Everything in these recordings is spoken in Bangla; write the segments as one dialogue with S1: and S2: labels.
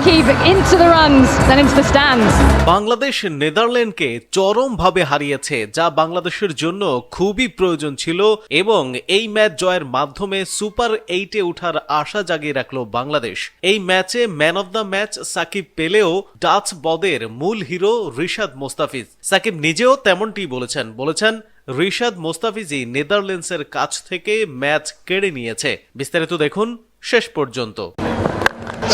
S1: Sakib into the runs, then into the stands.
S2: Bangladesh নেদারল্যান্ডকে চরমভাবে হারিয়েছে যা বাংলাদেশের জন্য খুবই প্রয়োজন ছিল এবং এই ম্যাচ জয়ের মাধ্যমে সুপার এইটে ওঠার আশা জাগিয়ে রাখল বাংলাদেশ। এই ম্যাচে man of the match Shakib পেলেও ডাচ বদের মূল হিরো রিশাদ মোস্তাফিজ। সাকিব নিজেও তেমনটি বলেছেন বলেছেন রিশাদ মোস্তাফিজই নেদারল্যান্ডসের কাছ থেকে ম্যাচ কেড়ে নিয়েছে। বিস্তারিত দেখুন শেষ পর্যন্ত।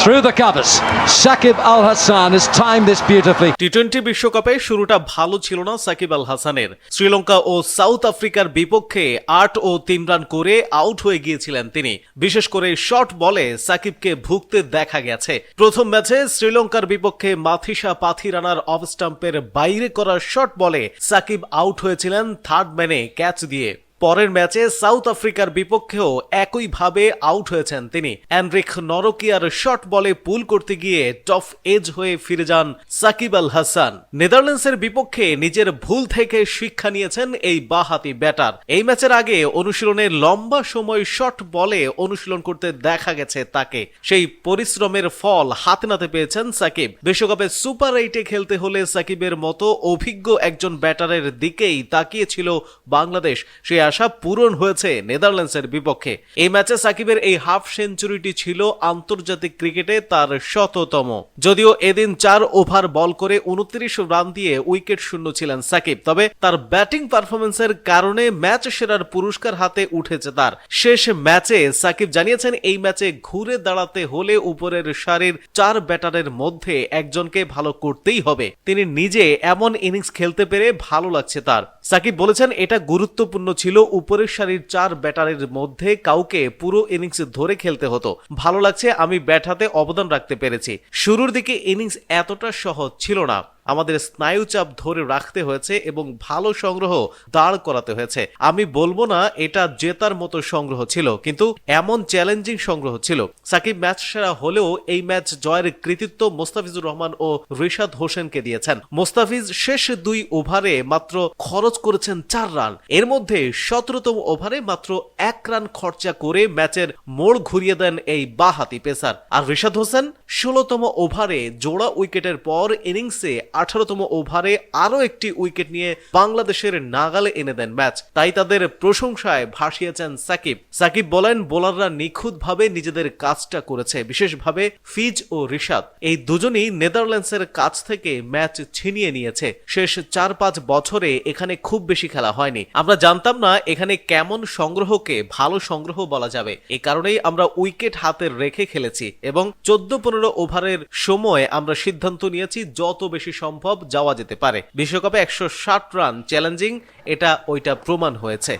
S3: Through the covers, Shakib Al Hassan has timed this beautifully.
S2: T twenty বিশ্বকাপে শুরুটা ভালো ছিল না সাকিব আল হাসানের শ্রীলঙ্কা ও সাউথ আফ্রিকার বিপক্ষে আট ও তিন রান করে আউট হয়ে গিয়েছিলেন তিনি। বিশেষ করে শর্ট বলে সাকিবকে ভুগতে দেখা গেছে। প্রথম ম্যাচে শ্রীলঙ্কার বিপক্ষে মাথিসা পাথি রানার অফ স্টাম্পের বাইরে করা শর্ট বলে সাকিব আউট হয়েছিলেন থার্ড ম্যানে ক্যাচ দিয়ে। পরের ম্যাচে সাউথ আফ্রিকার বিপক্ষেও একইভাবে আউট হয়েছেন তিনি। অ্যান্ড্রিক নরকিয়ার শর্ট বলে পুল করতে গিয়ে টফ এজ হয়ে ফিরে যান সাকিব আল হাসান। নেদারল্যান্ডসের বিপক্ষে নিজের ভুল থেকে শিক্ষা নিয়েছেন এই বাহাতি ব্যাটার। এই ম্যাচের আগে অনুশীলনের লম্বা সময় শর্ট বলে অনুশীলন করতে দেখা গেছে তাকে। সেই পরিশ্রমের ফল হাতে নাতে পেয়েছেন সাকিব। বিশ্বকাপে সুপার এইটে খেলতে হলে সাকিবের মতো অভিজ্ঞ একজন ব্যাটারের দিকেই তাকিয়েছিল বাংলাদেশ। সেই আশা পূরণ হয়েছে নেদারল্যান্ডসের বিপক্ষে। এই ম্যাচে সাকিবের এই হাফ সেঞ্চুরিটি ছিল আন্তর্জাতিক ক্রিকেটে তার শততম। যদিও এদিন চার ওভার বল করে উনত্রিশ রান দিয়ে উইকেট শূন্য ছিলেন সাকিব, তবে তার ব্যাটিং পারফরমেন্সের কারণে ম্যাচ সেরার পুরস্কার হাতে উঠেছে তার। শেষ ম্যাচে সাকিব জানিয়েছেন, এই ম্যাচে ঘুরে দাঁড়াতে হলে উপরের সারির চার ব্যাটারের মধ্যে একজনকে ভালো করতেই হবে। তিনি নিজে এমন ইনিংস খেলতে পেরে ভালো লাগছে তার। সাকিব বলেছেন, এটা গুরুত্বপূর্ণ ছিল উপরের সারির চার ব্যাটারের মধ্যে কাউকে পুরো ইনিংস ধরে খেলতে হতো। ভালো লাগছে আমি ব্যাট হাতে অবদান রাখতে পেরেছি। শুরুর দিকে ইনিংস এতটা সহজ ছিল না। আমাদের স্নায়ুচাপ ধরে রাখতে হয়েছে এবং ভালো সংগ্রহ দাঁড় করাতে হয়েছে। আমি বলব না এটা জেতার মতো সংগ্রহ ছিল, কিন্তু এমন চ্যালেঞ্জিং সংগ্রহ ছিল। সাকিব ম্যাচ সেরা হলেও এই ম্যাচ জয়ের কৃতিত্ব মোস্তাফিজুর রহমান ও রিশাদ হোসেনকে দিয়েছেন। মোস্তাফিজ শেষ দুই ওভারে মাত্র খরচ করেছেন চার রান। এর মধ্যে সতেরোতম ওভারে মাত্র এক রান খরচা করে ম্যাচের মোড় ঘুরিয়ে দেন এই বাহাতি পেসার। আর রিশাদ হোসেন ষোলোতম ওভারে জোড়া উইকেটের পর ইনিংসে আঠারোতম ওভারে আরও একটি উইকেট নিয়ে বাংলাদেশের নাগালে এনে দেন ম্যাচ। তাই তাদের প্রশংসায় ভাসিয়েছেন সাকিব। সাকিব বলেন, বোলাররা নিখুঁতভাবে নিজেদের কাজটা করেছে, বিশেষভাবে ফিজ ও রিশাদ। এই দুজনই নেদারল্যান্ডসের কাছ থেকে ম্যাচ ছিনিয়ে নিয়েছে। শেষ চার পাঁচ বছরে এখানে খুব বেশি খেলা হয়নি। আমরা জানতাম না এখানে কেমন সংগ্রহকে ভালো সংগ্রহ বলা যাবে। এই কারণেই আমরা উইকেট হাতে রেখে খেলেছি এবং চোদ্দ পনেরো ওভারের সময় আমরা সিদ্ধান্ত নিয়েছি, যত বেশি সম্ভব যাওয়া যেতে পারে। বিশ্বকাপে একশো ষাট রান চ্যালেঞ্জিং এটা ওইটা প্রমাণ হয়েছে.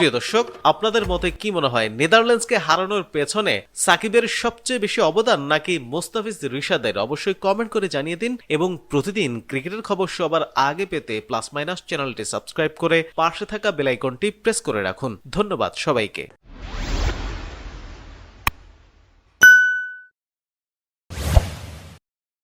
S2: প্রিয় দর্শক আপনাদের মতে কি মনে হয় নেদারল্যান্ডসকে হারানোর পেছনে সাকিবের সবচেয়ে বেশি অবদান নাকি মোস্তাফিজ রিশাদের? অবশ্যই কমেন্ট করে জানিয়ে দিন এবং প্রতিদিন ক্রিকেটের খবর সবার আগে পেতে প্লাস মাইনাস চ্যানেলটি সাবস্ক্রাইব করে পাশে থাকা বেলাইকনটি প্রেস করে রাখুন। ধন্যবাদ সবাইকে।